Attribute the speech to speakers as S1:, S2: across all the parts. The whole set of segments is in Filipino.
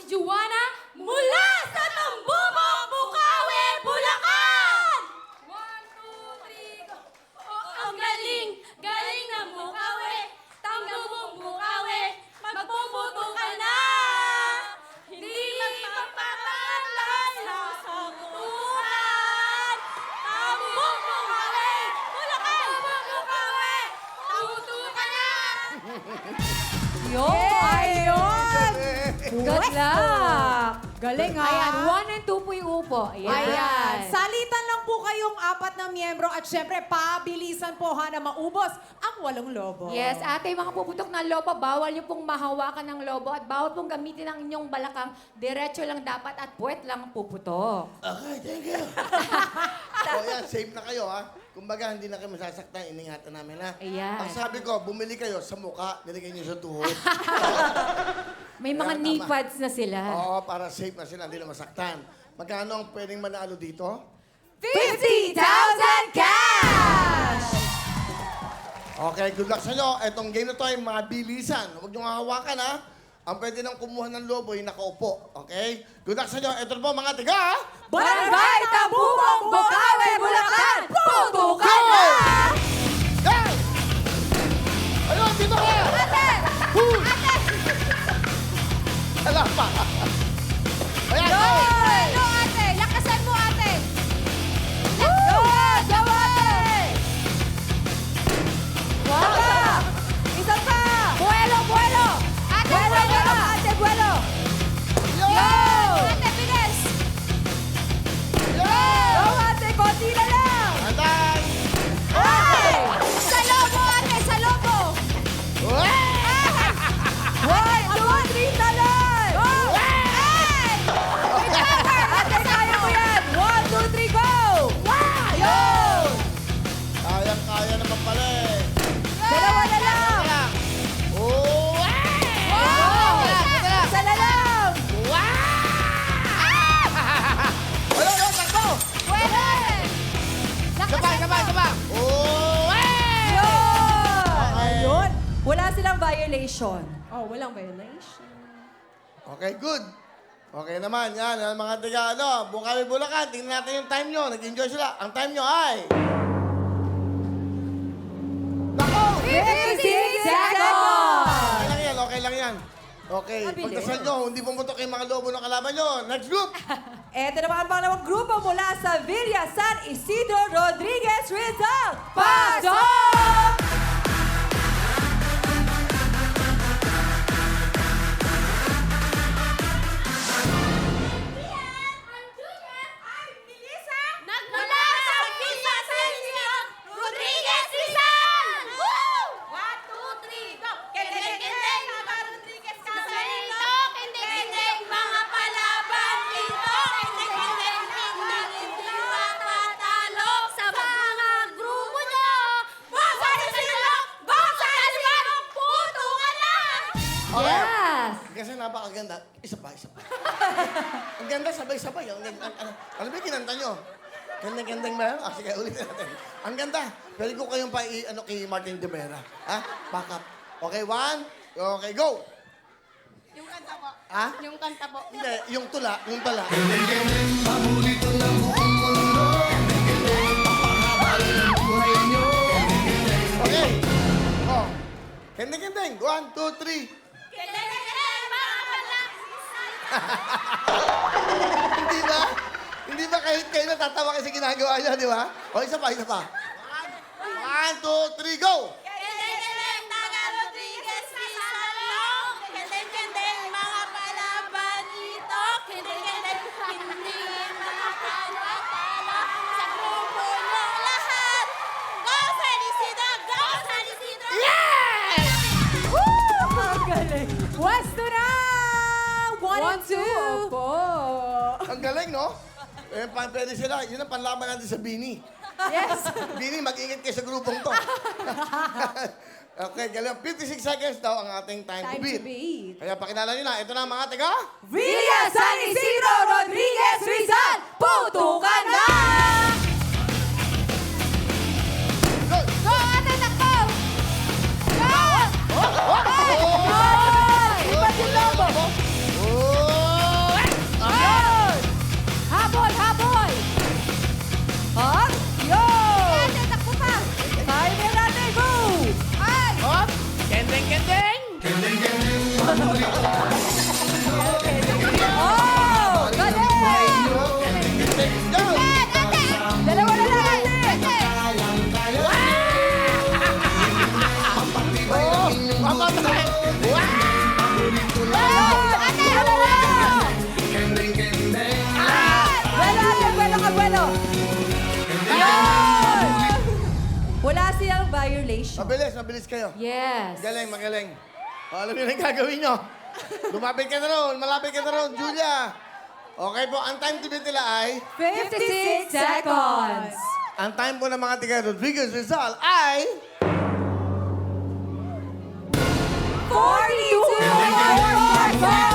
S1: si Juana Mula! Galing ha.
S2: Ayan, one and two po yung upo. Ayan.
S1: Ayan. Salitan lang po kayong apat na miyembro at syempre, pabilisan po ha na maubos ang walong lobo.
S2: Yes, ate, mga puputok na lobo, bawal yung pong mahawakan ng lobo at bawal pong gamitin ang inyong balakang. Diretso lang dapat at puwet lang ang puputok.
S3: Okay, thank you. o yan, safe na kayo ha. Kumbaga, hindi na kayo masasaktan, iningatan namin ha.
S2: Ayan.
S3: Ang sabi ko, bumili kayo sa muka, nilagay niyo sa tuhod.
S2: May mga
S3: Ayan,
S2: knee
S3: tama.
S2: pads na sila.
S3: Oo, para safe na sila, hindi na masaktan. Magkano ang pwedeng manalo dito?
S1: 50,000 cash!
S3: Okay, good luck sa inyo. Etong game na to ay mabilisan. Huwag niyo hawakan ha. Ang pwede nang kumuha ng lobo ay nakaupo. Okay? Good luck sa inyo. Ito na po mga tiga.
S1: Barangay Tabumong Bukawi, Bulacan! Putukan na! Violation. Oh, walang violation.
S3: Okay, good. Okay naman, yan. Yan, mga tiga, ano, Bukawi, Bulacan. Tingnan natin yung time nyo. Nag-enjoy sila. Ang time nyo ay... Nako!
S1: 56
S3: Okay
S1: seconds!
S3: lang yan, okay lang yan. Okay,
S1: Mabilis.
S3: pagdasal nyo, hindi pumutok yung mga lobo ng kalaban nyo. Next group!
S1: Eto naman ang pangalawang grupo mula sa Villa San Isidro Rodriguez Rizal. Pasok!
S3: Napakaganda. Isa pa, isa pa. ang ganda, sabay-sabay. Ang ganda, ang, ano, ano ba yung kinanta nyo? Gandang-gandang ba? Ah, sige, ulitin natin. Ang ganda. Pwede ko kayong pa i- ano, kay Martin De Vera. Ha? Back up. Okay, one. Okay, go.
S4: Yung kanta po.
S3: Ha?
S4: Yung kanta po.
S3: Hindi, yung tula, yung tala. Okay. Oh. Kendeng-kendeng. One, two, three. Hindi ba? Hindi ba kahit kayo natatawa kasi ginagawa niyo, di ba? O, isa pa, isa pa. One, two, three, go! Eh, pa- pwede sila. Yun ang panlaban natin sa Bini.
S1: Yes.
S3: Bini, mag-ingat kayo sa grupong to. okay, galing. 56 seconds daw ang ating time,
S1: Time
S3: to beat. Kaya pakilala na. Ito na, mga taga.
S1: Villa San Isidro Rodriguez Rizal. Putukan na!
S3: Mabilis, mabilis kayo.
S2: Yes.
S3: Magaling, magaling. O, alam niyo na yung gagawin nyo. Lumapit ka na ron, malapit ka na ron, Julia. Okay po, ang time to beat nila ay...
S2: 56 seconds.
S3: Ang time po ng mga tiga Rodriguez Rizal ay...
S2: 42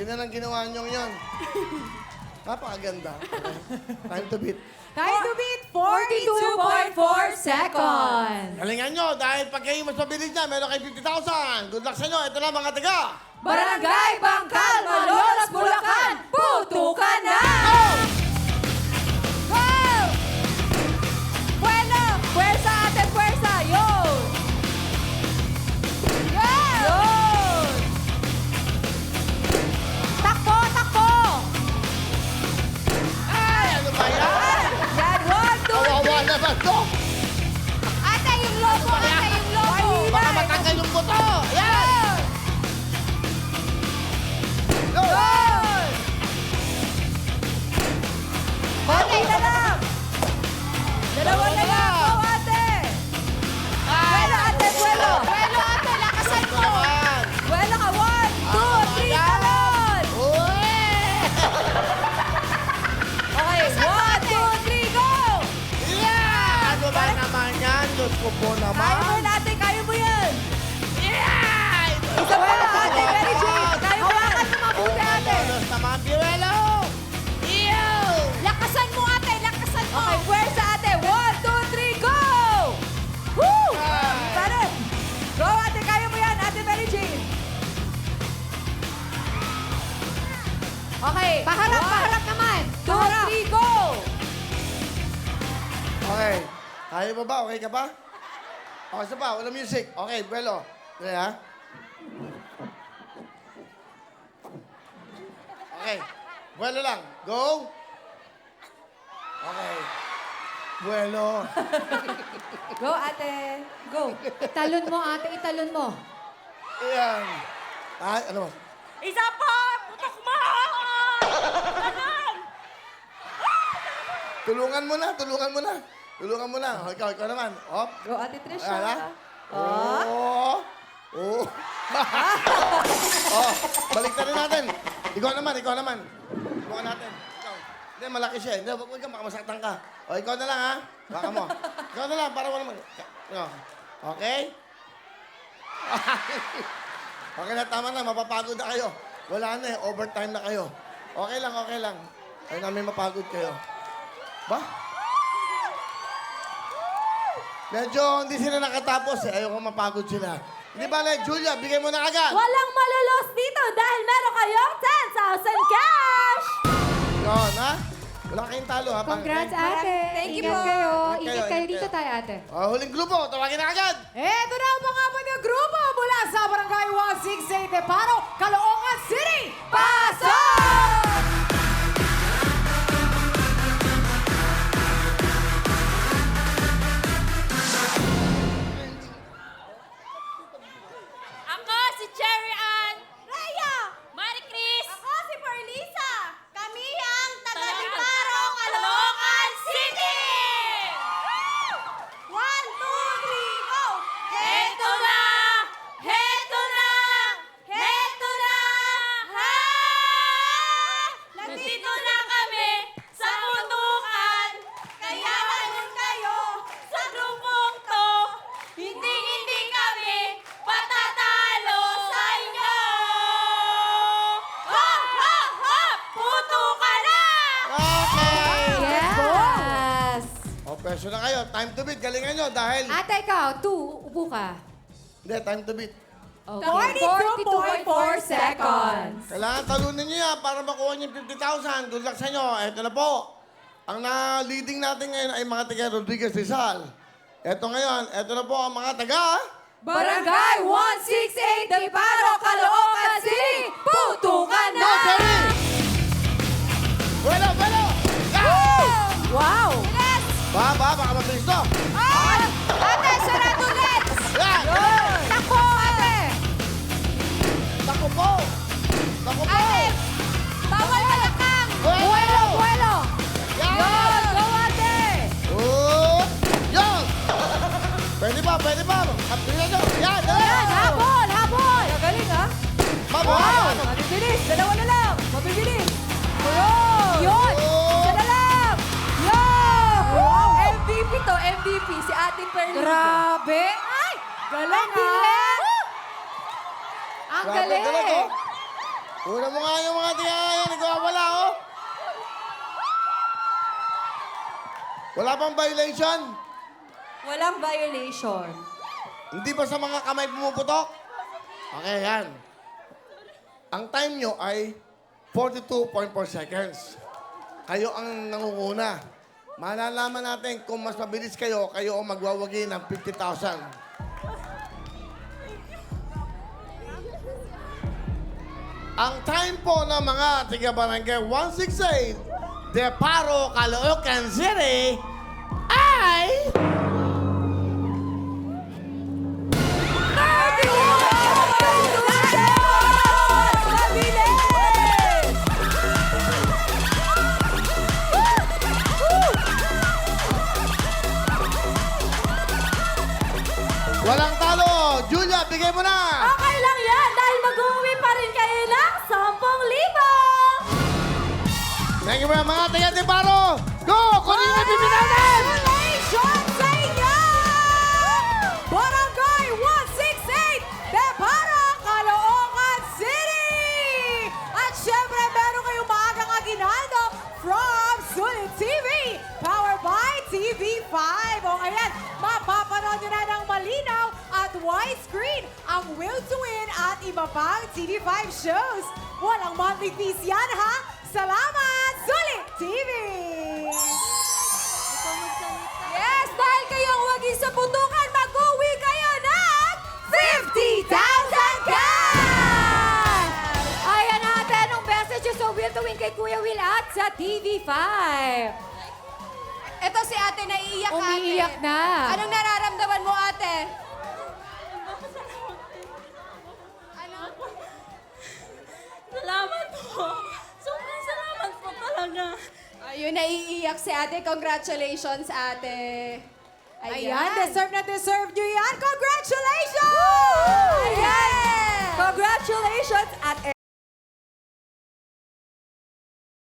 S3: Ganda lang ginawa nyo yun. Napakaganda. Okay. Time to beat.
S2: Time to beat 42.4 seconds.
S3: Galingan nyo, dahil pag kayo mas mabilis na, meron kayo 50,000. Good luck sa inyo. Ito na mga taga.
S2: Barangay Bangkal, Malolos, Bulacan, puto ka na! Dalawa na lang! Go, ate! Buelo, ate, buelo! Buelo, ate, lakasan mo! Buelo ka! One, two,
S3: Ah,
S2: three, talon! Okay, one, two, three, go!
S3: Yeah! Ano ba naman yan? Diyos ko po
S2: Kaya mo
S3: naman.
S2: Kaya mo
S3: ba? Okay ka ba? Okay, isa pa. Walang music. Okay, Buelo. Okay, ha? Okay. Buelo lang. Go! Okay. Buelo.
S2: Go, ate! Go! Italon mo, ate! Italon mo!
S3: Ayan. Ah, ano?
S1: Isa pa! Putok mo!
S3: Tulungan mo na, tulungan mo na. Tulungan mo. O, ikaw, ikaw naman. Hop.
S2: Go, ate Trisha!
S3: Ayan, ha? Oh. Oh. oh, balik na rin natin. Ikaw naman, ikaw naman. Ikaw natin. Ikaw. Hindi, malaki siya. Hindi, huwag ka, baka masaktan ka. O, ikaw na lang, ha? Baka mo. ikaw na lang, para wala mag... Ikaw. Okay? okay na, tama na. Mapapagod na kayo. Wala na eh. Overtime na kayo. Okay lang, okay lang. Ayaw namin mapagod kayo. Ba? Medyo hindi sila nakatapos eh. Ayaw ko mapagod sila. Hindi ba, like, Julia, bigay mo na agad.
S1: Walang malalos dito dahil meron kayong 10,000 cash!
S3: Yun, ha? Wala kayong talo, ha?
S2: Congrats, ate!
S1: Thank you
S2: Ingat
S1: po.
S2: kayo!
S3: Ingat kayo,
S2: Ingat kayo
S3: ingat
S2: dito
S3: kayo.
S2: tayo, ate!
S3: Oh, huling grupo, tawagin na agad.
S2: Ito na ang mga mga-grupo mula sa Barangay 168 Teparo, Caloocan City! Pasok!
S3: Time to beat. Galingan nyo dahil...
S2: Ate, ikaw, two, upo ka.
S3: Hindi, time to beat.
S2: Okay.
S1: 42.4 seconds.
S3: Kailangan talunin nyo yan para makuha nyo yung 50,000. Good luck sa inyo. Ito na po. Ang na-leading natin ngayon ay mga taga Rodriguez Rizal. Ito ngayon, ito na po ang mga taga...
S1: Barangay 168 Del Paro, Caloocan City. Putukan na!
S3: No, Terry! Bueno, bueno! Yeah!
S1: Wow!
S3: Ba, ba, baka mabilis
S1: MVP. Si Ate Perlita. Grabe! Ay! Galing, ha?
S2: Ang
S3: Grabe,
S2: galing.
S3: talaga, oh. Una mo nga yung mga tiga ngayon, nagwawala, oh. Wala bang violation?
S1: Walang violation.
S3: Hindi ba sa mga kamay pumuputok? Okay, yan. Ang time nyo ay 42.4 seconds. Kayo ang nangunguna. Malalaman natin kung mas mabilis kayo, kayo ang magwawagi ng 50,000. Ang time po ng mga tiga barangay 168, De Paro, Caloocan City, Walang talo! Julia, bigay mo na!
S1: Okay lang yan dahil mag-uwi pa rin kayo ng 10,000!
S3: Thank you very much, mga taga De Paro! Go! Kunin na yung
S1: widescreen ang Will to Win at iba pang TV5 shows. Walang monthly fees yan, ha? Salamat, Sulit TV! Yes, dahil kayo ang wagi sa putukan, mag-uwi kayo ng 50,000 cash!
S2: Ayan natin ang message sa Will to Win kay Kuya Will at sa TV5.
S1: Ito si ate naiiyak
S2: Umiiyak na.
S1: Anong nararamdaman mo ate?
S4: Sobrang salamat po talaga.
S1: Ayun, naiiyak si ate. Congratulations, ate.
S5: Ayan, deserve na deserve nyo yan. Congratulations!
S1: Ayan! Congratulations at